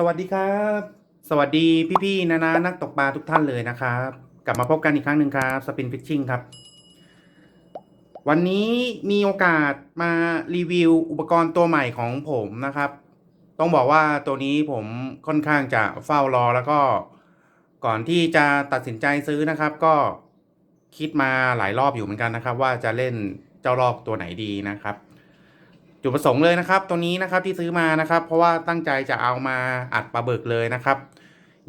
สวัสดีครับ สวัสดีพี่ๆนะนะนักตกปลาทุกท่านเลยนะครับ กลับมาพบกันอีกครั้งหนึ่งครับสปินฟิชชิ่งครับ วันนี้มีโอกาสมารีวิวอุปกรณ์ตัวใหม่ของผมนะครับ ต้องบอกว่าตัวนี้ผมค่อนข้างจะเฝ้ารอแล้วก็ก่อนที่จะตัดสินใจซื้อนะครับ ก็คิดมาหลายรอบอยู่เหมือนกันนะครับ ว่าจะเล่นเจ้าลอกตัวไหนดีนะครับ จุดประสงค์เลยนะครับ ตัวนี้นะครับที่ซื้อมานะครับ เพราะว่าตั้งใจจะเอามาอัดปลาเบึกเลยนะครับ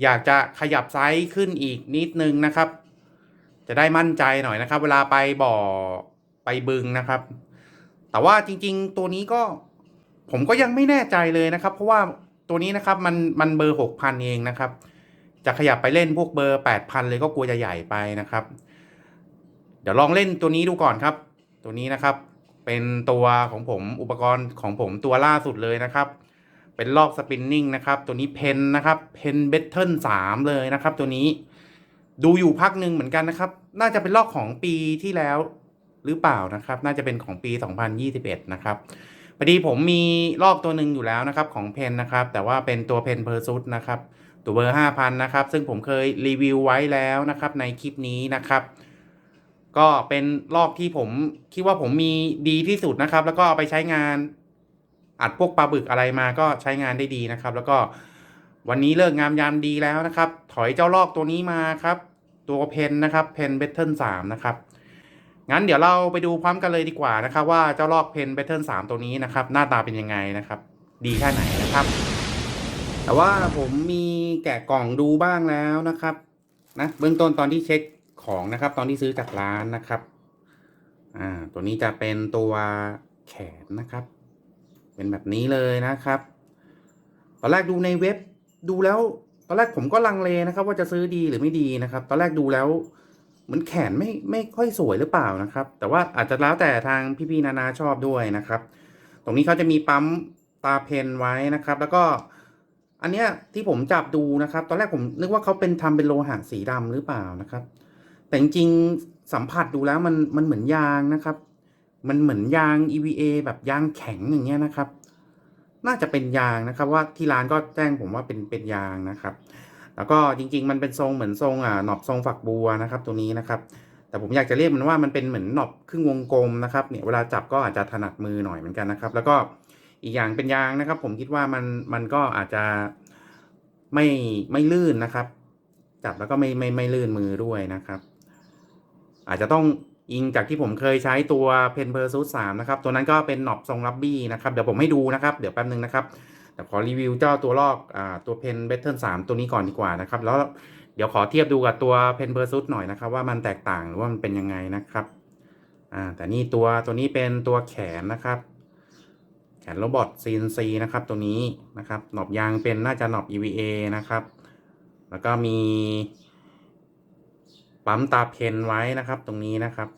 อยากจะขยับไซส์ขึ้นอีกนิดนึงนะครับ จะได้มั่นใจหน่อยนะครับ เวลาไปบ่อไปบึงนะครับ แต่ว่าจริง ๆ ตัวนี้ก็ผมก็ยังไม่แน่ใจเลยนะครับ เพราะว่าตัวนี้นะครับมันมันเบอร์หกพันเองนะครับ จะขยับไปเล่นพวกเบอร์แปดพันเลยก็กลัวจะใหญ่ไปนะครับ เดี๋ยวลองเล่นตัวนี้ดูก่อนครับ ตัวนี้นะครับ เป็นตัวของผมอุปกรณ์ของผมตัวล่าสุดเลยนะครับ เป็นลอกสปินนิ่งนะครับ ตัวนี้เพนนะครับเพนเบทเทิลสามเลยนะครับ ตัวนี้ดูอยู่พักหนึ่งเหมือนกันนะครับ น่าจะเป็นลอกของปีที่แล้วหรือเปล่านะครับ น่าจะเป็นของปี 2021 นะครับพอดีผมมีลอกตัวหนึ่งอยู่แล้วนะครับของเพนนะครับ แต่ว่าเป็นตัวเพนเพอร์ซุดนะครับ ตัวเบอร์ 5,000 นะครับ ซึ่งผมเคยรีวิวไว้แล้วนะครับในคลิปนี้นะครับ ก็เป็นลอกที่ผมคิดว่าผมมีดีที่สุดนะครับ แล้วก็เอาไปใช้งานอัดพวกปลาบึกอะไรมาก็ใช้งานได้ดีนะครับ แล้วก็วันนี้เลิกงามยามดีแล้วนะครับ ถอยเจ้าลอกตัวนี้มาครับ ตัวเพนนะครับเพนเบทเทิลสามนะครับงั้นเดี๋ยวเราไปดูพร้อมกันเลยดีกว่านะครับ ว่าเจ้าลอกเพนเบทเทิลสามตัวนี้นะครับ หน้าตาเป็นยังไงนะครับ ดีแค่ไหนนะครับ แต่ว่าผมมีแกะกล่องดูบ้างแล้วนะครับนะเบื้องต้นตอนที่เช็ค ของนะครับ ตอนที่ซื้อจากร้านนะครับ อ่า ตัวนี้จะเป็นตัวแขนนะครับ เป็นแบบนี้เลยนะครับ ตอนแรกดูในเว็บดูแล้ว ตอนแรกผมก็ลังเลนะครับ ว่าจะซื้อดีหรือไม่ดีนะครับ ตอนแรกดูแล้วเหมือนแขนไม่ไม่ค่อยสวยหรือเปล่านะครับ แต่ว่าอาจจะแล้วแต่ทางพี่ๆนานาชอบด้วยนะครับ ตรงนี้เขาจะมีปั๊มตาเพนไว้นะครับ แล้วก็อันเนี้ยที่ผมจับดูนะครับ ตอนแรกผมนึกว่าเขาเป็นทำเป็นโลหะสีดำหรือเปล่านะครับ แต่จริงสัมผัสดูแล้วมันมันเหมือนยางนะครับ มันเหมือนยาง EVA แบบยางแข็งอย่างเงี้ยนะครับ น่าจะเป็นยางนะครับ ว่าที่ร้านก็แจ้งผมว่าเป็นเป็นยางนะครับ แล้วก็จริง ๆ มันเป็นทรงเหมือนทรงอ่าหนอบทรงฝักบัวนะครับ ตัวนี้นะครับ แต่ผมอยากจะเรียกมันว่ามันเป็นเหมือนหนอบครึ่งวงกลมนะครับเนี่ยเวลาจับก็อาจจะถนัดมือหน่อยเหมือนกันนะครับ แล้วก็อีกอย่างเป็นยางนะครับ ผมคิดว่ามันมันก็อาจจะไม่ไม่ลื่นนะครับ จับแล้วก็ไม่ไม่ไม่ลื่นมือด้วยนะครับ อาจจะต้องอิงจากที่ผมเคยใช้ตัวเพนเพอร์ซูสามนะครับ ตัวนั้นก็เป็นหนอบทรงรับบี้นะครับ เดี๋ยวผมให้ดูนะครับ เดี๋ยวแป๊บนึงนะครับ แต่ขอรีวิวเจ้าตัวลอกอ่าตัวเพนเบทเทิลสามตัวนี้ก่อนดีกว่านะครับ แล้วเดี๋ยวขอเทียบดูกับตัวเพนเพอร์ซูสหน่อยนะครับ ว่ามันแตกต่างหรือว่ามันเป็นยังไงนะครับ อ่า แต่นี่ตัวตัวนี้เป็นตัวแขนนะครับ แขนโรบอท CNC นะครับ ตัวนี้นะครับ หนอบยางเป็นน่าจะหนอบ EVA นะครับ แล้วก็มี ปั๊มตาเพนไว้นะครับ ตรงนี้นะครับ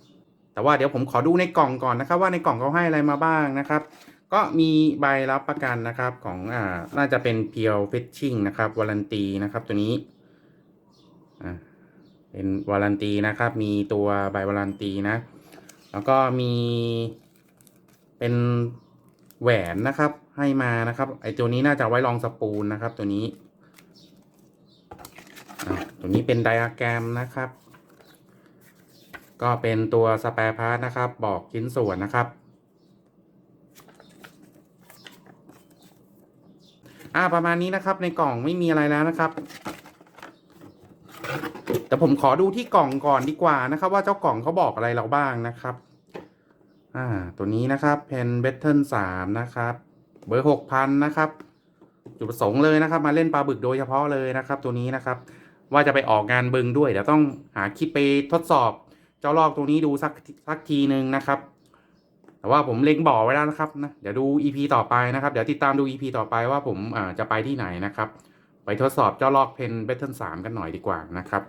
แต่ว่าเดี๋ยวผมขอดูในกล่องก่อนนะครับ ว่าในกล่องเขาให้อะไรมาบ้างนะครับ ก็มีใบรับประกันนะครับของอ่าน่าจะเป็น p พียวเฟชชิ่งนะครับวารันตีนะครับตัวนี้อ่าเป็นวารันตีนะครับ มีตัวใบวารันตีนะ แล้วก็มีเป็นแหวนนะครับให้มานะครับ ไอตัวนี้น่าจะไว้รองสปูลนะครับ ตัวนี้ตัวนี้เป็นไดอะแกรมนะครับ ก็เป็นตัวสแปรพาร์ทนะครับ บอกชิ้นส่วนนะครับอ่าประมาณนี้นะครับในกล่องไม่มีอะไรแล้วนะครับ แต่ผมขอดูที่กล่องก่อนดีกว่านะครับ ว่าเจ้ากล่องเขาบอกอะไรเราบ้างนะครับ อ่า ตัวนี้นะครับเพนเบทเทิลสามนะครับ เบอร์หกพันนะครับ จุดประสงค์เลยนะครับ มาเล่นปลาบึกโดยเฉพาะเลยนะครับ ตัวนี้นะครับ ว่าจะไปออกงานบึงด้วยเดี๋ยวต้องหาคลิปไปทดสอบ เจ้าลอกตัวนี้ดูสักสักทีหนึ่งนะครับ แต่ว่าผมเล็งบ่อไว้แล้วนะครับนะเดี๋ยวดู EP ต่อไปนะครับ เดี๋ยวติดตามดู EP ต่อไปว่าผมอ่าจะไปที่ไหนนะครับ ไปทดสอบเจ้าลอกเพนเบทเทิลสามกันหน่อยดีกว่านะครับ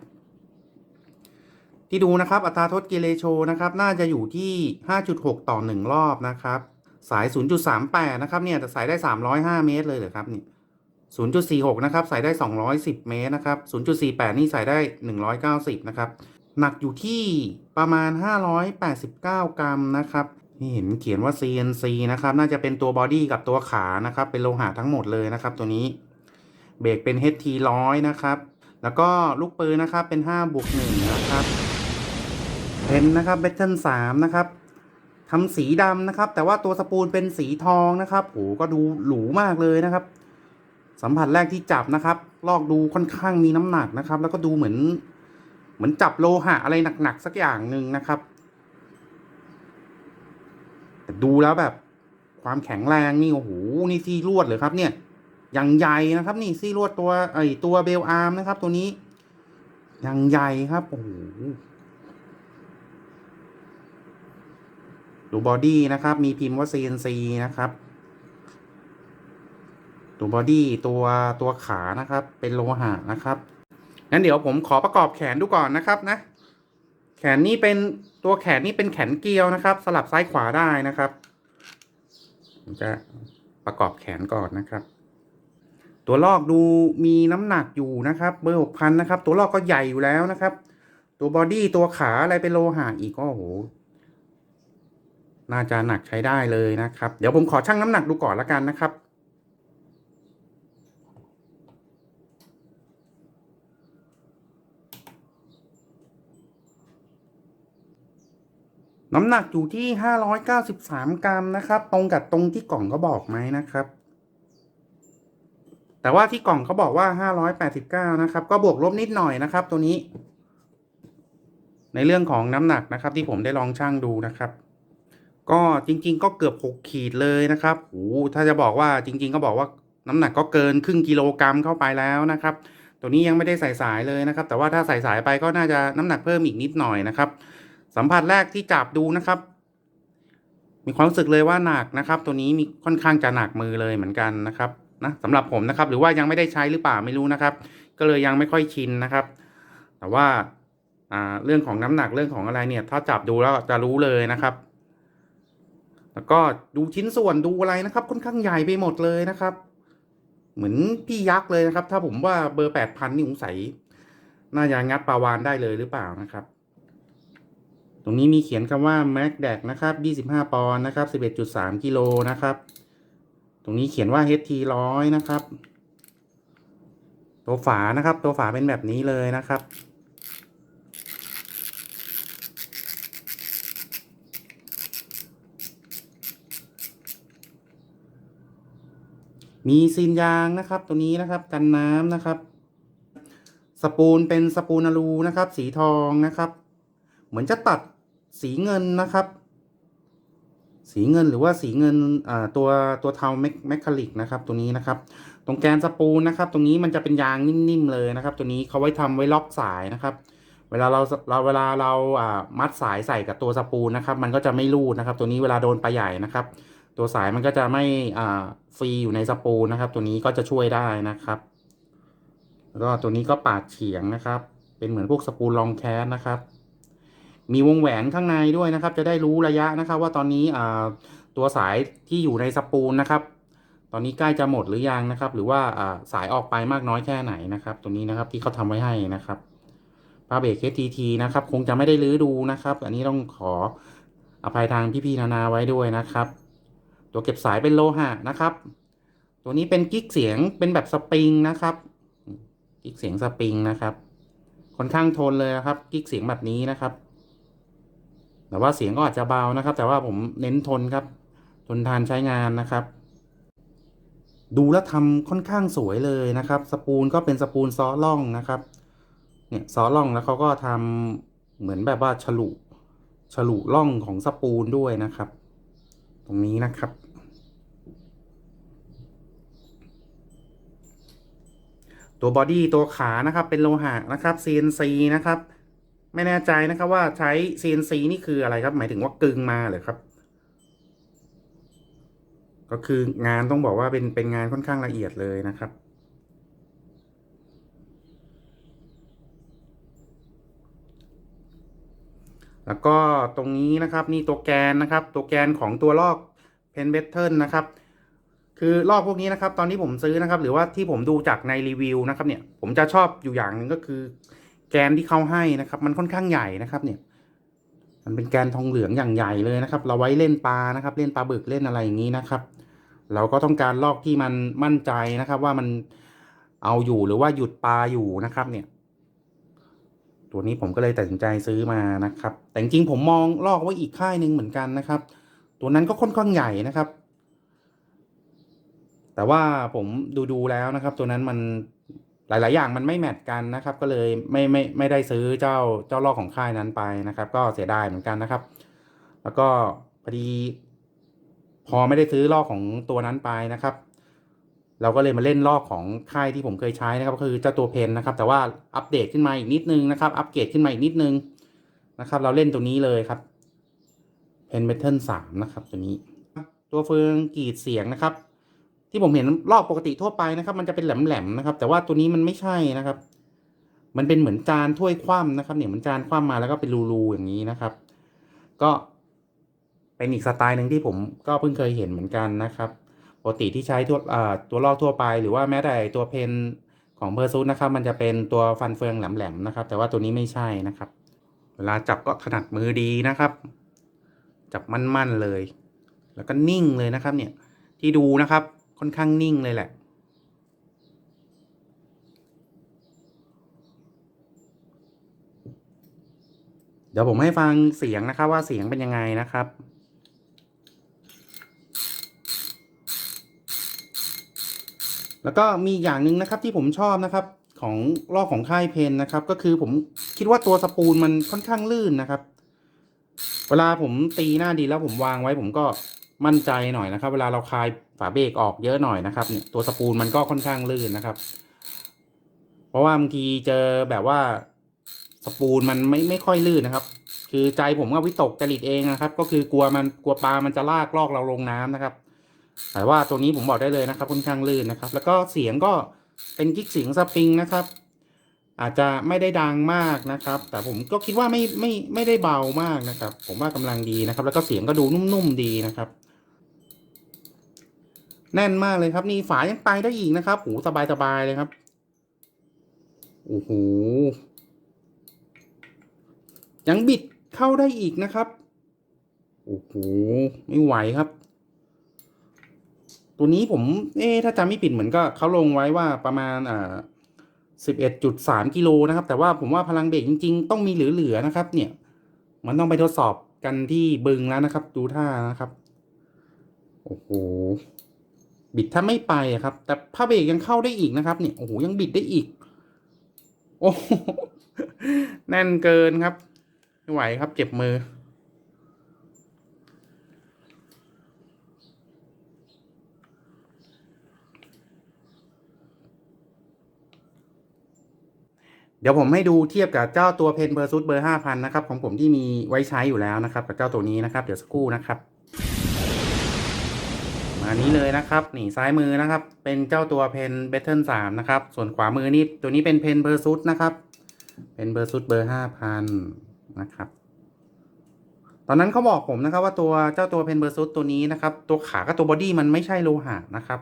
ที่ดูนะครับอัตราทดเกเลโชนะครับน่าจะอยู่ที่ 5.6 ต่อ 1 รอบนะครับ สาย 0.38 นะครับเนี่ยจะใส่ได้ 305 เมตรเลยเหรอครับนี่0.46 นะครับ ใส่ได้ 210 เมตร นะครับ 0.48 นี่ใส่ได้ 190 นะครับ หนักอยู่ที่ประมาณ 589 กรัมนะครับนี่เห็นเขียนว่า CNC นะครับ น่าจะเป็นตัวบอดี้กับตัวขานะครับ เป็นโลหะทั้งหมดเลยนะครับตัวนี้ เบรกเป็น HT ร้อยนะครับ แล้วก็ลูกปืนนะครับเป็น5บวก1นะครับเพนนะครับเบทเทิล3นะครับทำสีดำนะครับ แต่ว่าตัวสปูลเป็นสีทองนะครับโหก็ดูหรูมากเลยนะครับ สัมผัสแรกที่จับนะครับ ลอกดูค่อนข้างมีน้ำหนักนะครับ แล้วก็ดูเหมือน มือนจับโลหะอะไรหนักๆสักอย่างหนึ่งนะครับ แต่ดูแล้วแบบ ความแข็งแรงนี่โอ้โหนี่ซี่ลวดเลยครับ เนี่ยอย่างใหญ่นะครับ นี่ซี่ลวดตัวไอตัวเบลอาร์มนะครับ ตัวนี้อย่างใหญ่ครับโอ้โหดูบอดี้นะครับ มีพิมพ์ว่า CNC นะครับตัวบอดี้ตัวตัวขานะครับ เป็นโลหะนะครับ งั้นเดี๋ยวผมขอประกอบแขนดูก่อนนะครับนะ แขนนี่เป็นตัวแขนนี่เป็นแขนเกลียวนะครับ สลับซ้ายขวาได้นะครับผมจะประกอบแขนก่อนนะครับ ตัวลอกดูมีน้ำหนักอยู่นะครับ เบอร์หกพันนะครับ ตัวลอกก็ใหญ่อยู่แล้วนะครับ ตัวบอดี้ตัวขาอะไรเป็นโลหะอีกก็โอ้โหน่าจะหนักใช้ได้เลยนะครับ เดี๋ยวผมขอชั่งน้ำหนักดูก่อนละกันนะครับ น้ำหนักอยู่ที่ 593 กรัมนะครับ ตรงกับตรงที่กล่องเขาบอกไหมนะครับ แต่ว่าที่กล่องเขาบอกว่า 589 นะครับ ก็บวกลบนิดหน่อยนะครับ ตัวนี้ ในเรื่องของน้ำหนักนะครับ ที่ผมได้ลองชั่งดูนะครับ ก็จริง ๆ ก็เกือบ 6 ขีดเลยนะครับโอ้ถ้าจะบอกว่าจริง ๆ ก็บอกว่าน้ำหนักก็เกินครึ่งกิโลกรัมเข้าไปแล้วนะครับ ตัวนี้ยังไม่ได้ใส่สายเลยนะครับ แต่ว่าถ้าใส่สายไปก็น่าจะน้ำหนักเพิ่มอีกนิดหน่อยนะครับ สัมผัสแรกที่จับดูนะครับ มีความรู้สึกเลยว่าหนักนะครับ ตัวนี้มีค่อนข้างจะหนักมือเลยเหมือนกันนะครับนะสำหรับผมนะครับ หรือว่ายังไม่ได้ใช้หรือเปล่าไม่รู้นะครับ ก็เลยยังไม่ค่อยชินนะครับ แต่ว่าเรื่องของน้ำหนักเรื่องของอะไรเนี่ย ถ้าจับดูแล้วจะรู้เลยนะครับ แล้วก็ดูชิ้นส่วนดูอะไรนะครับ ค่อนข้างใหญ่ไปหมดเลยนะครับ เหมือนพี่ยักษ์เลยนะครับ ถ้าผมว่าเบอร์แปดพันนี่สงสัยน่าจะงัดปลาวานได้เลยหรือเปล่านะครับ ตรงนี้มีเขียนคำว่า Mac d a c นะครับ25 ปอนด์นะครับ11.3กิโลนะครับ ตรงนี้เขียนว่า HT ร้อยนะครับ ตัวฝานะครับ ตัวฝาเป็นแบบนี้เลยนะครับ มีซีนยางนะครับ ตัวนี้นะครับ กันน้ำนะครับ สปูลเป็นสปูนอลูนะครับ สีทองนะครับ เหมือนจะตัด สีเงินนะครับ สีเงินหรือว่าสีเงินตัวตัวเทาแมคแมคคาลิกนะครับ ตัวนี้นะครับ ตรงแกนสปูลนะครับ ตรงนี้มันจะเป็นยางนิ่มๆเลยนะครับ ตัวนี้เขาไว้ทำไว้ล็อกสายนะครับเวลาเราเราเวลาเราอ่ามัดสายใส่กับตัวสปูลนะครับ มันก็จะไม่รูดนะครับ ตัวนี้เวลาโดนปลาใหญ่นะครับ ตัวสายมันก็จะไม่อ่าฟรีอยู่ในสปูลนะครับ ตัวนี้ก็จะช่วยได้นะครับ แล้วก็ตัวนี้ก็ปาดเฉียงนะครับ เป็นเหมือนพวกสปูลลองแคสนะครับ มีวงแหวนข้างในด้วยนะครับ จะได้รู้ระยะนะครับ ว่าตอนนี้ตัวสายที่อยู่ในสปูลนะครับ ตอนนี้ใกล้จะหมดหรือยังนะครับ หรือว่าสายออกไปมากน้อยแค่ไหนนะครับ ตัวนี้นะครับที่เขาทำไว้ให้นะครับพาเบรก HTT นะครับ คงจะไม่ได้ลื้อดูนะครับ อันนี้ต้องขออภัยทางพี่ๆนานาไว้ด้วยนะครับ ตัวเก็บสายเป็นโลหะนะครับ ตัวนี้เป็นกิ๊กเสียงเป็นแบบสปริงนะครับกิ๊กเสียงสปริงนะครับค่อนข้างทนเลยนะครับกิ๊กเสียงแบบนี้นะครับ แต่ว่าเสียงก็อาจจะเบานะครับ แต่ว่าผมเน้นทนครับ ทนทานใช้งานนะครับ ดูแล้วทำค่อนข้างสวยเลยนะครับ สปูลก็เป็นสปูลซอล่องนะครับ เนี่ยซอล่องแล้วเขาก็ทำเหมือนแบบว่าฉลุฉลุล่องของสปูลด้วยนะครับ ตรงนี้นะครับตัวบอดี้ตัวขานะครับเป็นโลหะนะครับ CNC นะครับ ไม่แน่ใจนะครับว่าใช้ CNC นี่คืออะไรครับ หมายถึงว่ากึ่งมาเหรอครับ ก็คืองานต้องบอกว่าเป็นเป็นงานค่อนข้างละเอียดเลยนะครับแล้วก็ตรงนี้นะครับนี่ตัวแกนนะครับ ตัวแกนของตัวลอกเพนเบทเทิลนะครับ คือลอกพวกนี้นะครับ ตอนที่ผมซื้อนะครับ หรือว่าที่ผมดูจากในรีวิวนะครับเนี่ย ผมจะชอบอยู่อย่างหนึ่งก็คือ แกนที่เขาให้นะครับ มันค่อนข้างใหญ่นะครับเนี่ย มันเป็นแกนทองเหลืองอย่างใหญ่เลยนะครับ เราไว้เล่นปลานะครับ เล่นปลาบึกเล่นอะไรอย่างนี้นะครับ เราก็ต้องการลอกที่มันมั่นใจนะครับ ว่ามันเอาอยู่หรือว่าหยุดปลาอยู่นะครับ เนี่ย ตัวนี้ผมก็เลยตัดสินใจซื้อมานะครับ แต่จริงผมมองลอกไว้อีกค่ายหนึ่งเหมือนกันนะครับ ตัวนั้นก็ค่อนข้างใหญ่นะครับแต่ว่าผมดูดูแล้วนะครับ ตัวนั้นมัน หลาย ๆ อย่างมันไม่แมทกันนะครับ ก็เลยไม่ไม่ไม่ได้ซื้อเจ้าเจ้าลอกของค่ายนั้นไปนะครับ ก็เสียดายเหมือนกันนะครับ แล้วก็พอดี พอไม่ได้ซื้อลอกของตัวนั้นไปนะครับ เราก็เลยมาเล่นลอกของค่ายที่ผมเคยใช้นะครับ ก็คือเจ้าตัวเพนนะครับ แต่ว่าอัปเดตขึ้นมาอีกนิดนึงนะครับ อัปเกรดขึ้นมาอีกนิดนึงนะครับ เราเล่นตัวนี้เลยครับเพนเมทัลสามนะครับ ตัวนี้ ตัวเฟืองกรีดเสียงนะครับ ที่ผมเห็นลอกปกติทั่วไปนะครับ มันจะเป็นแหลมๆนะครับ แต่ว่าตัวนี้มันไม่ใช่นะครับ มันเป็นเหมือนจานถ้วยคว่ำนะครับ เนี่ยเหมือนจานคว่ำมาแล้วก็เป็นรูๆอย่างนี้นะครับ ก็เป็นอีกสไตล์หนึ่งที่ผมก็เพิ่งเคยเห็นเหมือนกันนะครับปกติที่ใช้ทั่วอ่าตัวลอกทั่วไป หรือว่าแม้แต่ตัวเพนของเพอร์ซูนะครับ มันจะเป็นตัวฟันเฟืองแหลมๆนะครับ แต่ว่าตัวนี้ไม่ใช่นะครับ เวลาจับก็ถนัดมือดีนะครับ จับมั่นๆเลย แล้วก็นิ่งเลยนะครับ เนี่ยที่ดูนะครับ ค่อนข้างนิ่งเลยแหละ เดี๋ยวผมให้ฟังเสียงนะครับว่าเสียงเป็นยังไงนะครับแล้วก็มีอย่างหนึ่งนะครับที่ผมชอบนะครับของลอกของค่ายเพนนะครับ ก็คือผมคิดว่าตัวสปูลมันค่อนข้างลื่นนะครับ เวลาผมตีหน้าดีแล้วผมวางไว้ผมก็มั่นใจหน่อยนะครับ เวลาเราคลายาเบรกออกเยอะหน่อยนะครับเนี่ยตัวสปูลมันก็ค่อนข้างลื่นนะครับ เพราะว่าบางทีเจอแบบว่าสปูลมันไม่ไม่ค่อยลื่นนะครับ คือใจผมก็วิตกจริตเองนะครับ ก็คือกลัวมันกลัวปลามันจะลากลอกเราลงน้ำนะครับแต่ว่าตัวนี้ผมบอกได้เลยนะครับค่อนข้างลื่นนะครับ แล้วก็เสียงก็เป็นกิ๊กเสียงสปริงนะครับ อาจจะไม่ได้ดังมากนะครับ แต่ผมก็คิดว่าไม่ไม่ไม่ได้เบามากนะครับ ผมว่ากำลังดีนะครับ แล้วก็เสียงก็ดูนุ่มๆดีนะครับ แน่นมากเลยครับ นี่ฝายังไปได้อีกนะครับโหสบายๆเลยครับโอ้โหยังบิดเข้าได้อีกนะครับโอ้โหไม่ไหวครับ ตัวนี้ผม เอ๊ถ้าจำไม่ผิดเหมือนก็เขาลงไว้ว่าประมาณอ่าสิบเอ็ดจุดสามกิโลนะครับ แต่ว่าผมว่าพลังเบรกจริง ๆ ต้องมีเหลือๆนะครับ เนี่ย มันต้องไปทดสอบกันที่บึงแล้วนะครับ ดูท่านะครับ โอ้โห บิดถ้าไม่ไปอะครับ แต่ผ้าเบรกยังเข้าได้อีกนะครับเนี่ยโอ้โหยังบิดได้อีก โอ้โหแน่นเกินครับไม่ไหวครับ เจ็บมือ เดี๋ยวผมให้ดูเทียบกับเจ้าตัวเพนเบอร์ซูดเบอร์ห้าพันนะครับ ของผมที่มีไว้ใช้อยู่แล้วนะครับ กับเจ้าตัวนี้นะครับ เดี๋ยวสักครู่นะครับ มานี้เลยนะครับนี่ซ้ายมือนะครับ เป็นเจ้าตัวเพนเบทเทิลสามนะครับ ส่วนขวามือนี่ตัวนี้เป็นเพนเบอร์ซูดนะครับ เป็นเบอร์ซูดเบอร์ห้าพันนะครับ ตอนนั้นเขาบอกผมนะครับ ว่าตัวเจ้าตัวเพนเบอร์ซูดตัวนี้นะครับ ตัวขากับตัวบอดี้มันไม่ใช่โลหะนะครับ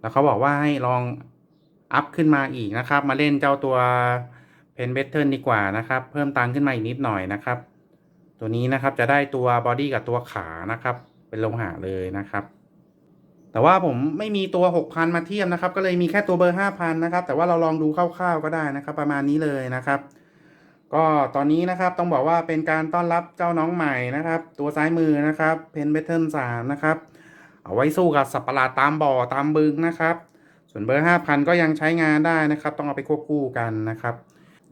แล้วเขาบอกว่าให้ลองอัพขึ้นมาอีกนะครับ มาเล่นเจ้าตัวเพนเบทเทิลดีกว่านะครับ เพิ่มตังค์ขึ้นมาอีกนิดหน่อยนะครับ ตัวนี้นะครับจะได้ตัวบอดี้กับตัวขานะครับ เป็นโลหะเลยนะครับ แต่ว่าผมไม่มีตัว 6,000 มาเทียบนะครับ ก็เลยมีแค่ตัวเบอร์ 5,000 นะครับ แต่ว่าเราลองดูคร่าวๆก็ได้นะครับ ประมาณนี้เลยนะครับ ก็ตอนนี้นะครับต้องบอกว่าเป็นการต้อนรับเจ้าน้องใหม่นะครับ ตัวซ้ายมือนะครับเพนเบเทิลสามนะครับเอาไว้สู้กับสัปะหลาดตามบ่อตามบึงนะครับ ส่วนเบอร์ 5,000 ก็ยังใช้งานได้นะครับ ต้องเอาไปควบคู่กันนะครับ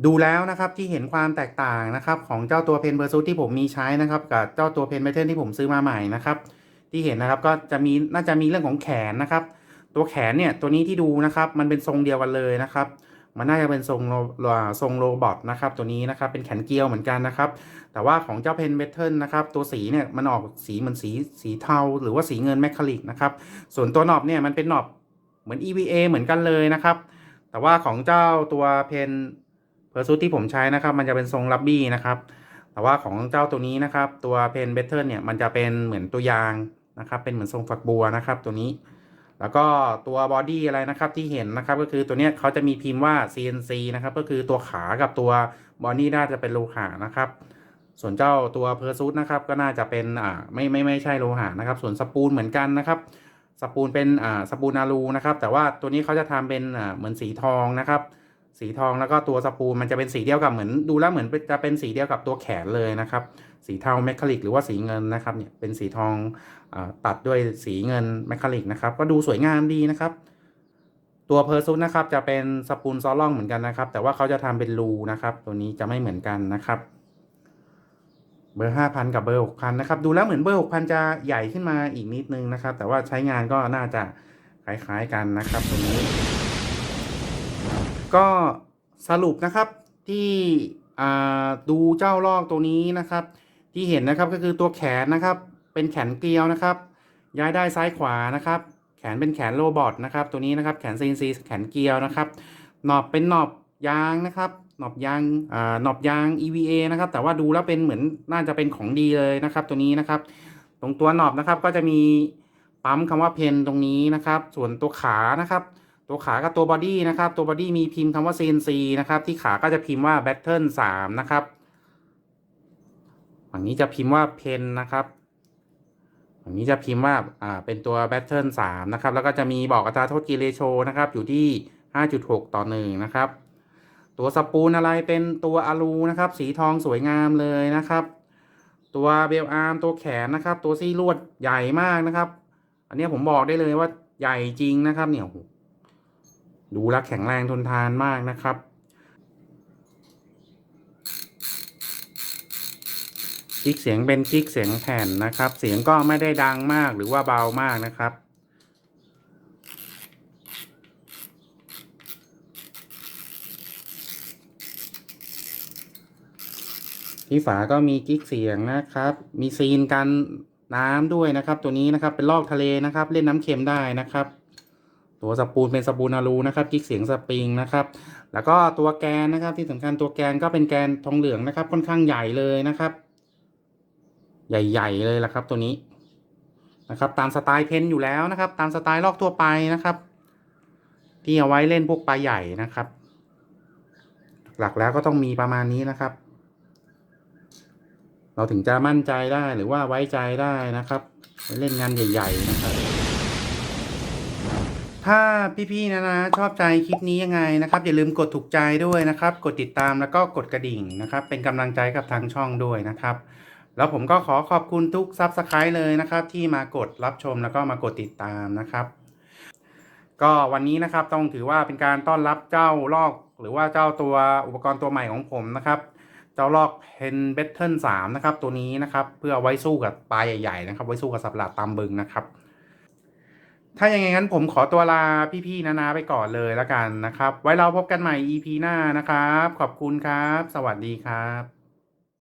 ดูแล้วนะครับที่เห็นความแตกต่างนะครับของเจ้าตัวเพนเบอร์ซูที่ผมมีใช้นะครับกับเจ้าตัวเพนเบเทนที่ผมซื้อมาใหม่นะครับที่เห็นนะครับก็จะมีน่าจะมีเรื่องของแขนนะครับ ตัวแขนเนี่ยตัวนี้ที่ดูนะครับมันเป็นทรงเดียวกันเลยนะครับมันน่าจะเป็นทรงโลทรงโรบอทนะครับตัวนี้นะครับเป็นแขนเกลียวเหมือนกันนะครับ แต่ว่าของเจ้าเพนเบเทิลนะครับตัวสีเนี่ยมันออกสีเหมือนสีสีเทา หรือว่าสีเงินแมคคาลิกนะครับส่วนตัวหนอบเนี่ยมันเป็นหนอบเหมือน EVA เหมือนกันเลยนะครับ แต่ว่าของเจ้าตัวเพน เพอร์ซูที่ผมใช้นะครับ มันจะเป็นทรงลับบี้นะครับ แต่ว่าของเจ้าตัวนี้นะครับ ตัวเพนเบเทิลเนี่ยมันจะเป็นเหมือนตัวยางนะครับ เป็นเหมือนทรงฝักบัวนะครับ ตัวนี้ แล้วก็ตัวบอดี้อะไรนะครับที่เห็นนะครับ ก็คือตัวเนี้ยเขาจะมีพิมพ์ว่า CNC นะครับ ก็คือตัวขากับตัวบอดี้น่าจะเป็นโลหะนะครับ ส่วนเจ้าตัวเพอร์ซูนะครับ ก็น่าจะเป็นอ่าไม่ไม่ไม่ใช่โลหะนะครับ ส่วนสปูลเหมือนกันนะครับสปูนเป็นอ่าสปูนอาลูนะครับ แต่ว่าตัวนี้เขาจะทำเป็นอ่าเหมือนสีทองนะครับ สีทองแล้วก็ตัวสปูมันจะเป็นสีเดียวกับเหมือนดูแล้วเหมือนจะเป็นสีเดียวกับตัวแขนเลยนะครับ สีเทาแมคคาลิกหรือว่าสีเงินนะครับเนี่ยเป็นสีทองอตัดด้วยสีเงินแมคคาลิกนะครับก็ดูสวยงามดีนะครับ ตัวเพอร์ซุนนะครับจะเป็นสปูนซอลล่องเหมือนกันนะครับ แต่ว่าเขาจะทำเป็นรูนะครับ ตัวนี้จะไม่เหมือนกันนะครับ เบอร์ห้าพันกับเบอร์หกพันนะครับดูแล้วเหมือนเบอร์หกพันจะใหญ่ขึ้นมาอีกนิดนึงนะครับ แต่ว่าใช้งานก็น่าจะคล้ายๆกันนะครับ ตัวนี้ ก็สรุปนะครับที่ดูเจ้าลอกตัวนี้นะครับ ที่เห็นนะครับก็คือตัวแขนนะครับ เป็นแขนเกลียวนะครับ ย้ายได้ซ้ายขวานะครับ แขนเป็นแขนโรบอทนะครับ ตัวนี้นะครับแขน CNC แขนเกลียวนะครับหนอบเป็นหนอบยางนะครับหนอบยางอ่าหนอบยาง EVA นะครับ แต่ว่าดูแล้วเป็นเหมือนน่าจะเป็นของดีเลยนะครับ ตัวนี้นะครับ ตรงตัวหนอบนะครับก็จะมีปั๊มคำว่าเพนตรงนี้นะครับ ส่วนตัวขานะครับ ตัวขากับตัวบอดี้นะครับ ตัวบอดี้มีพิมพ์คำว่า CNC นะครับ ที่ขาก็จะพิมพ์ว่า Battle 3นะครับฝั่งนี้จะพิมพ์ว่า Pen นะครับฝั่งนี้จะพิมพ์ว่าอ่าเป็นตัว Battle 3นะครับ แล้วก็จะมีบอกอัตราโทษกิเลโชนะครับ อยู่ที่ 5.6 ต่อ 1 นะครับ ตัวสปูนอะไรเป็นตัวอะลูนะครับ สีทองสวยงามเลยนะครับ ตัวเบลอาร์มตัวแขนนะครับ ตัวซี่ลวดใหญ่มากนะครับ อันนี้ผมบอกได้เลยว่าใหญ่จริงนะครับเนี่ยโอ้โห ดูแลแข็งแรงทนทานมากนะครับ กิ๊กเสียงเป็นกิ๊กเสียงแผ่นนะครับ เสียงก็ไม่ได้ดังมากหรือว่าเบามากนะครับที่ฝาก็มีกิ๊กเสียงนะครับ มีซีนกันน้ำด้วยนะครับ ตัวนี้นะครับเป็นลอกทะเลนะครับ เล่นน้ำเค็มได้นะครับ ตัวสปูนเป็นสปูนอาลูนะครับกิ๊กเสียงสปริงนะครับแล้วก็ตัวแกนนะครับที่สำคัญตัวแกนก็เป็นแกนทองเหลืองนะครับ ค่อนข้างใหญ่เลยนะครับ ใหญ่ ๆ เลยละครับตัวนี้นะครับตามสไตล์เพนอยู่แล้วนะครับ ตามสไตล์ลอกทั่วไปนะครับ ที่เอาไว้เล่นพวกปลาใหญ่นะครับ หลักแล้วก็ต้องมีประมาณนี้นะครับ เราถึงจะมั่นใจได้หรือว่าไว้ใจได้นะครับ เล่นงานใหญ่ ๆ นะครับ ถ้าพี่ๆนะนะชอบใจคลิปนี้ยังไงนะครับ อย่าลืมกดถูกใจด้วยนะครับ กดติดตามแล้วก็กดกระดิ่งนะครับ เป็นกำลังใจกับทางช่องด้วยนะครับ แล้วผมก็ขอขอบคุณทุกซับสไครต์เลยนะครับ ที่มากดรับชมแล้วก็มากดติดตามนะครับ ก็วันนี้นะครับต้องถือว่าเป็นการต้อนรับเจ้าลอก หรือว่าเจ้าตัวอุปกรณ์ตัวใหม่ของผมนะครับ เจ้าลอกเพนเบทเทิลสามนะครับตัวนี้นะครับ เพื่อไว้สู้กับปลาใหญ่ๆนะครับ ไว้สู้กับสัตว์ประหลาดตามบึงนะครับ ถ้าอย่างงั้นผมขอตัวลาพี่ๆนานาไปก่อนเลยแล้วกันนะครับ ไว้เราพบกันใหม่ EP หน้านะครับ ขอบคุณครับ สวัสดีครับ